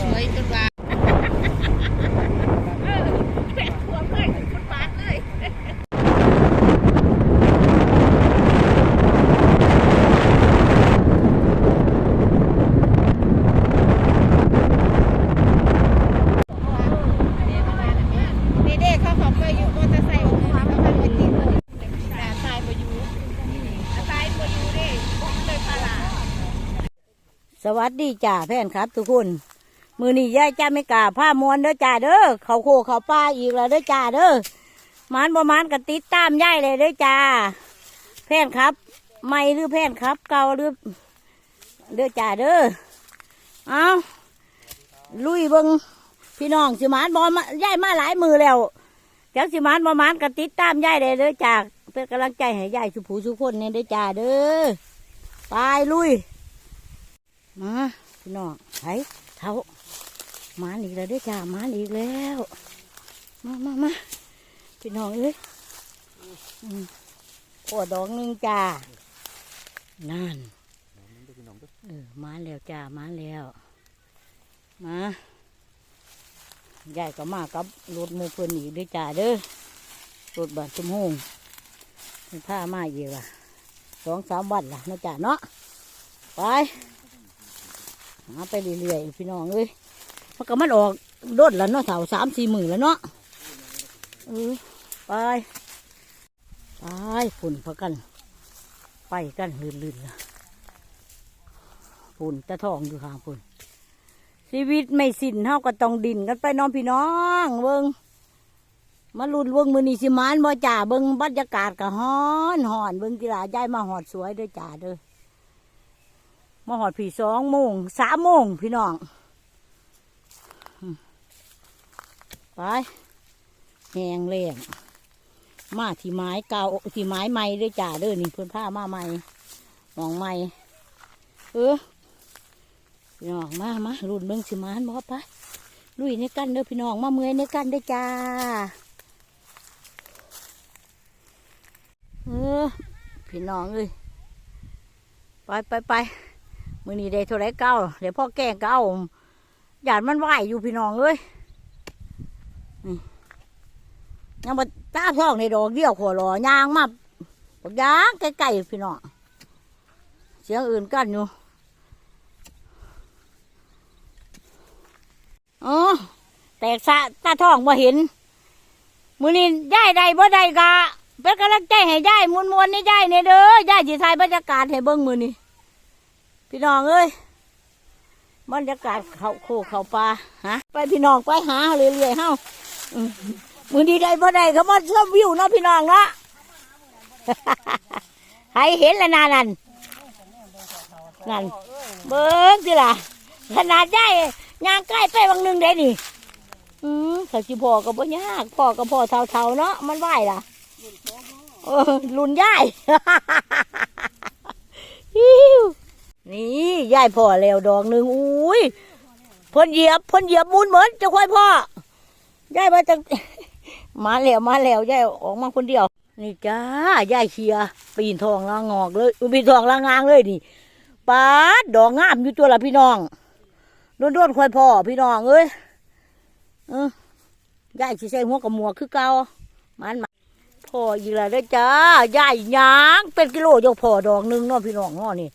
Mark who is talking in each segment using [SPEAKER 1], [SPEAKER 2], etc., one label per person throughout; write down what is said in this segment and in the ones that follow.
[SPEAKER 1] สวยจนว่าเออแม่ทัวเพื่อนคุณปาเลยนี่ด็กเขาขอไปอยู่มอเตอร์ไซค์ของเขาเขาไปรจีบเลยแต่ตายไปอยู่ตายไปอยู่เด้ผมเลยพาลา
[SPEAKER 2] สวัสดีจ้าแฟนครับทุกคน มือนี้ยายจ้าไม่กล้าผ้ามวนเด้อจ้าเด้อเขาโคเขาป้าอีกแล้วเด้อจ้าเด้อมันประมาณกันติดตามยายเลยเด้อจ้าแฟนครับ ไม่หรือแฟนครับ เก่าหรือเด้อจ้าเด้อเอาลุยเบิงพี่น้องสิมานบอมายายมาหลายมือแล้วจักสิมานประมาณกันติดตามยายเลยเด้อจ้าเป็นกำลังใจให้ยายสุผูสุคนเนี่ยเด้อจ้าเด้อไปลุยมาพี่น้องไถเท้า มาอีกแล้วด้วยจ้ามาอีกแล้ว มามามาพี่น้องเอ้ยอวดดอกหนึ่งจ้านั่นเออมาแล้วจ้ามาแล้ว มายายก็มากับรถมูเพิ่นอีกด้วยจ้าเด้อรถบัสจุมงผ้ามาเยอะว่ะสองสามวันล่ะนะจ้าเนาะไปหาไปเรื่อยๆพี่น้องเอ้ย มันก็มันออกโดดแล้วเนาะเสาสามสี่หมื่นแล้วเนาะเออไปไปฝุ่นพักกัน ไปกันลื่นๆละฝุ่นตะทองอยู่ข้างฝุ่นชีวิตไม่สิ้นเท่าก็ต้องดินกันไปน้องพี่น้องเบิงมาลุนเบิงมือนีสิมานบ่จ่าเบิงบรรยากาศก็ฮ้อนหอนเบิงกีฬาย้ายมาหอดสวยเด้อจ่าเด้อมาหอดผีสองโมงสามโมงพี่น้องอืม ไปแหงแรงมาที่ไม้เก่าที่ไม้ใหม่เด้วยจ่าเด้อนี่เพื่อนผ้ามาใหม่มองใหม่เออพี่น้องมามารุ่นเบิ้งสิมานบอไปลุยในกันเด้อพี่น้องมาเมื่อยในกันเด้อจ้าเออพี่น้องเอ้ยไปไปไปมือนี้ได้เท่าไรเก้าเดี๋ยวพ่อแกงเก้าหยาดมันไหวอยู่พี่น้องเอ้ย ยังมาตาท้องในดอกเดียวขอรอยางมาบักยางไกลๆพี่น้องเสียงอื่นกันอยู่อ๋อแตกสะตาท้องมาเห็นมือนี้ย่ายใดบ่ใดกะเป็นกำลังใจให้ย่ายมวนมวนๆนี่ย่ายเนี่ยเด้อย่ายจีทายบรรยากาศให้เบิ่งมือนี้พี่น้องเอ้ยบรรยากาศเขาโคเขาปลาฮะไปพี่น้องไปหาเรื่อยๆเฮา มือดีใดบ่ได้ก็มาชมวิวเนาะพี่น้องเนาะใครเห็นแล้วนานั่นนั่นเบิ้งสิล่ะขนาดได้ยางใกล้ไปบางหนึงได้นี่อืมเขาสิพ่อก็บ่ยากพ่อก็พ่อเท่าๆเนาะมันไหวล่ะเออลุนย่ายนี่ยายพ่อแล้วดอกหนึ่งอุ้ยพ่นเหยียบพ่นเหยียบมูลเหมือนจะค่อยพ่อ ยายมาจากมาแล้วมาแล้วยายออกมาคนเดียว นี่จ้ายายเชียปีนทองลางอกเลยปีนทองลางางเลยนี่ปาดดอกงามอยู่ตัวละพี่น้องโดนโดนค่อยพ่อพี่น้องเอ้ยเออยายสิใส่หัวกับหมวกคือเก่ามันมาพ่ออีกแล้วเด้อจ้ายายยางเป็นกิโลยกพ่อดอกหนึ่งเนาะพี่น้องเนาะนี่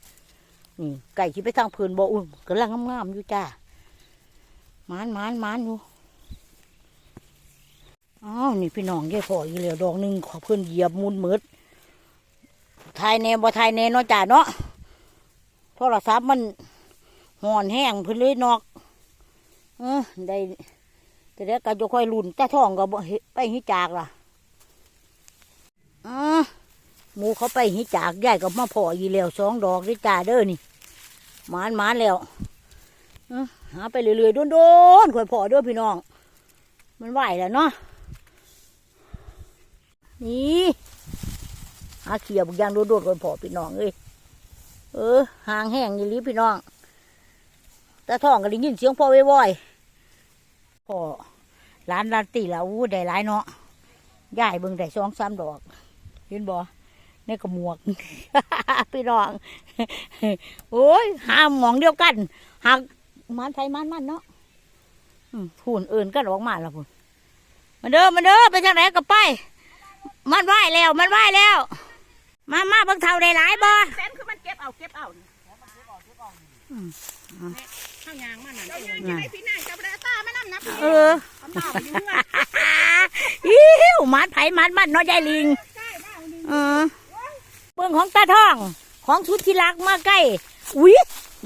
[SPEAKER 2] นี่ไก่ที่ไปทางเพื้นบ่อุ่นกำลังงามๆอยู่จ้ามานมานมานอยู่ อ้าวนี่พี่น้องยายพ่ออยู่แล้วดอกหนึ่งขอเพื่อนเหยียบมุนมืดทายแนบ่ทายแนเนาะจ้าเนาะโทรศัพท์มันห่อนแห้งเพิ่นเลยนอกเออได้แต่เดี๋ยวก็จะค่อยลุ่นตาท้องก็บ่เฮไปหิจากล่ะอ่าหมูเขาไปหิจากยายก็มาพออยู่แล้วสองดอกด้วยจ้าเด้อนี่หมานหมานแล้วอื้อหาไปเรื่อยๆโดนๆค่อยพอเด้อพี่น้อง มันไหวแล้วเนาะ นี่หาเขียบุกยางโดดๆค่อยพอพี่น้องเอ้ยเออหางแห้งอยู่ลีพี่น้องตาท้องก็ได้ยินเสียงพ่อว้อยๆพ่อร้านร้านตีแล้วอู้ได้หลายเนาะยายเบิ่งได้สองสามดอกเห็นบ่ในกระหมวกพี่น้อง โอ้ยหาหมองเดียวกันหักมันไทยมันมันเนาะอืมพูนเอื่นกันออกมาแล้วพูนมาเด้อมาเด้อไปทางไหนก็ไป มันไหวแล้วมันไหวแล้ว มามาเบิ่งเท่าได้หลายบ่
[SPEAKER 1] แสนคือมันเก็บเอาเก็บเอานี่
[SPEAKER 2] อืม
[SPEAKER 1] ข้าวยางมันนั่นเองจะได้พี่นางจับได้ตาไม่นั่นนะพี่
[SPEAKER 2] เออ
[SPEAKER 1] คำตอบอยู่เงื่อน
[SPEAKER 2] อิ้วมัดไผ่มัดมัดเน้อยใหญ่ลิง
[SPEAKER 1] ใช่บ้าหนึ่ง
[SPEAKER 2] เออเบิ่งของตาทอง ของชุดที่รักมาใกล้อุ้ย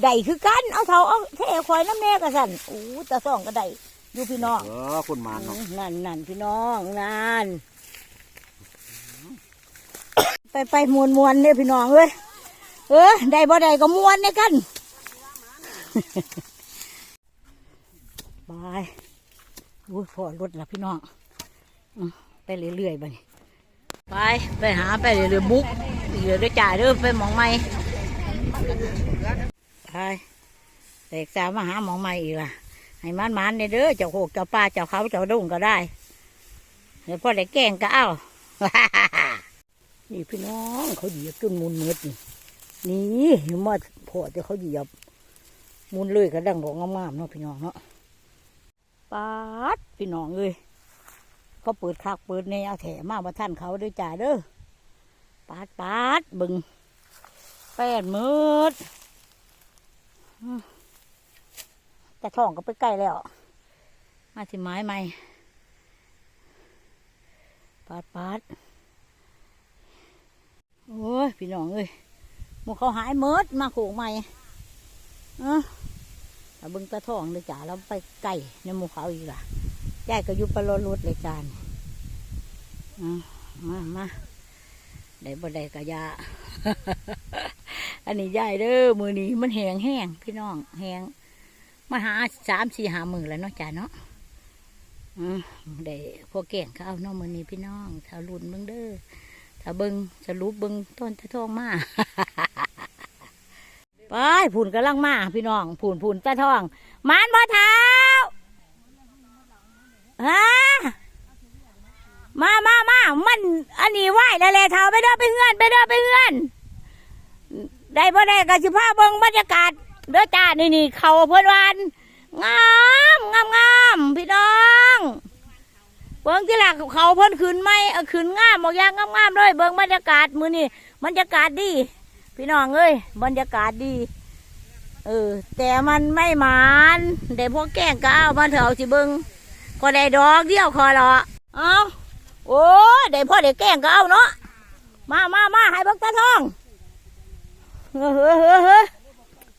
[SPEAKER 2] ได้คือกันเอาเท่าเอาเท่คอยน้ำแน่กระสันอู้ตาทองก็ได้อยู่พี่น้อง
[SPEAKER 3] เออคนมาเนาะ
[SPEAKER 2] นั่นนั่นพี่น้องนั่น ไปไปมวนมวนเนี่ยพี่น้องเอ้ยเออได้บ่ได้ก็มวนเนี่ยกันบายอุ้ยพอรถละพี่น้องไปเรื่อยๆไปไปไปหาไปเรื่อยๆบุกเดี๋ยวได้จ่ายเด้อไปมองใหม่ไปเด็กสาวมาหาหมองใหม่อีกล่ะให้มันมันเนี่ยเด้อเจ้าโคกเจ้าป่าเจ้าเขาเจ้าดุงก็ได้เดี๋ยวพ่อได้แกงก็เอ้า นี่พี่น้องเขาเหยียบจนมุนเมืดนี่นี่เห็นว่าพอจะเขาเหยียบมุนเลยก็ดังบอกงามๆเนาะพี่น้องเนาะปาดพี่น้องเอ้ยเขาเปิดคักเปิดในเอาแถมามาท่านเขาด้วยจ่าเด้อปาดปาดบึงแปดมืดจะท่องก็ไปใกล้แล้ว มาที่ไม้ใหม่ปาดปาด โอ้ยพี่น้องเอ้ยหมูเขาหายเมิดมาโขงใหม่เออแต่บึงตาท่องเลยจ้าแล้วไปไก่ในหมูเขาอีกล่ะยายก็อยู่ปลาลดเลยจานมามาได้บ่ได้กะยา อันนี้ยายเด้อมือนี้มันแหงแห้งพี่น้องแหงมาหาสามสี่หามื่นแล้วเนาะจ้าเนาะอืมได้พวกแก่งเขาเอาเนาะมือนี้พี่น้องถ้ารุ่นเบิ่งเด้อ ถ้าเบิ่งสรุปเบิ่งต้นตะทองมาไปผุนกำลังมาพี่น้องผุนผุนตะทองมานบ่เท้าฮะมามามามันอันนี้ไหวแล้วแหละเท้าไปเด้อไปเฮือนไปเด้อไปเฮือนได้บ่ได้ก็สิพาเบิ่งบรรยากาศเด้อจ้านี่นี่เขาเพื่อนวานงามงามงามพี่น้อง เบิ้งที่หลักเขาเพิ่นขึ้นไมเอาขึ้นงามบอกยางงามงามๆเลยเบิ้งบรรยากาศมือนี่บรรยากาศดี พี่น้องเอ้ยบรรยากาศดีเออแต่มันไม่หมานได้พวกแกล้งก็เอามาเถอะสิเบิ้งก็ได้ดอกเดียวคอละเอาโอ้ได้พ่อได้แกล้งก็เอาเนาะมามามาให้เบักตาทองเฮ้อเฮ้อเฮ้อเฮ้อ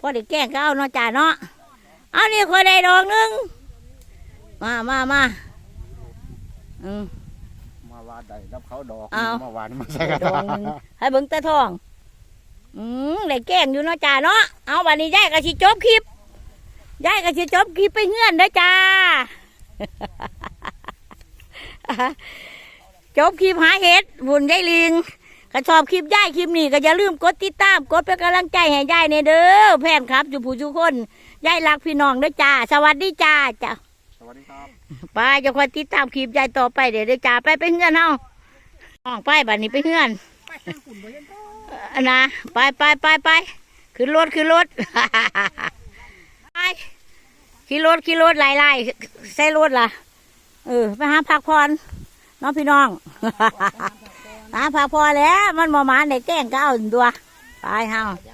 [SPEAKER 2] พอได้แกล้งก็เอาเนาะจ่าเนาะเอานี่คอยได้ดอกหนึงมามามา อืม
[SPEAKER 3] มาวานได้รับเขาดอก
[SPEAKER 2] อ้าว
[SPEAKER 3] มาวานมาใส่
[SPEAKER 2] ได้ดอกหนึงให้เบิ่งตาทอง อืมได้แกล้งอยู่เนาะจ่าเนาะ เอาบัดนี้ยายก็สิจบคลิปยายก็สิจบคลิปไปเฮือนเด้อจ้า จบคลิปหาเห็ดบุญยายลิงก็ชอบคลิปยายคลิปนี้ก็อย่าลืมกดติดตาม กดเป็นกำลังใจให้ยายในเด้อแฟนครับอยู่ผู้ทุกคนยายรักพี่น้องเด้อจ้า สวัสดีจ้าจ้า
[SPEAKER 3] ส วัสดีครับ
[SPEAKER 2] ไปจะคอยติดตามคลิปยายต่อไปเดี๋ยวเด้อจ้าไปไปเฮือนเฮาน้องไปบัดนี้ไปเฮือน
[SPEAKER 1] ไปทางขุนบ่ยังก็
[SPEAKER 2] อันนะไปไปไปไปขึ้นรถขึ้นรถไปขี่รถขี่รถไล่ไล่ใส่รถล่ะเออไปหาพักผ่อนน้องพี่น้องหาพักผ่อนแล้ว มันมามาในแกล้งก็เอาตัวไปเฮา
[SPEAKER 1] ย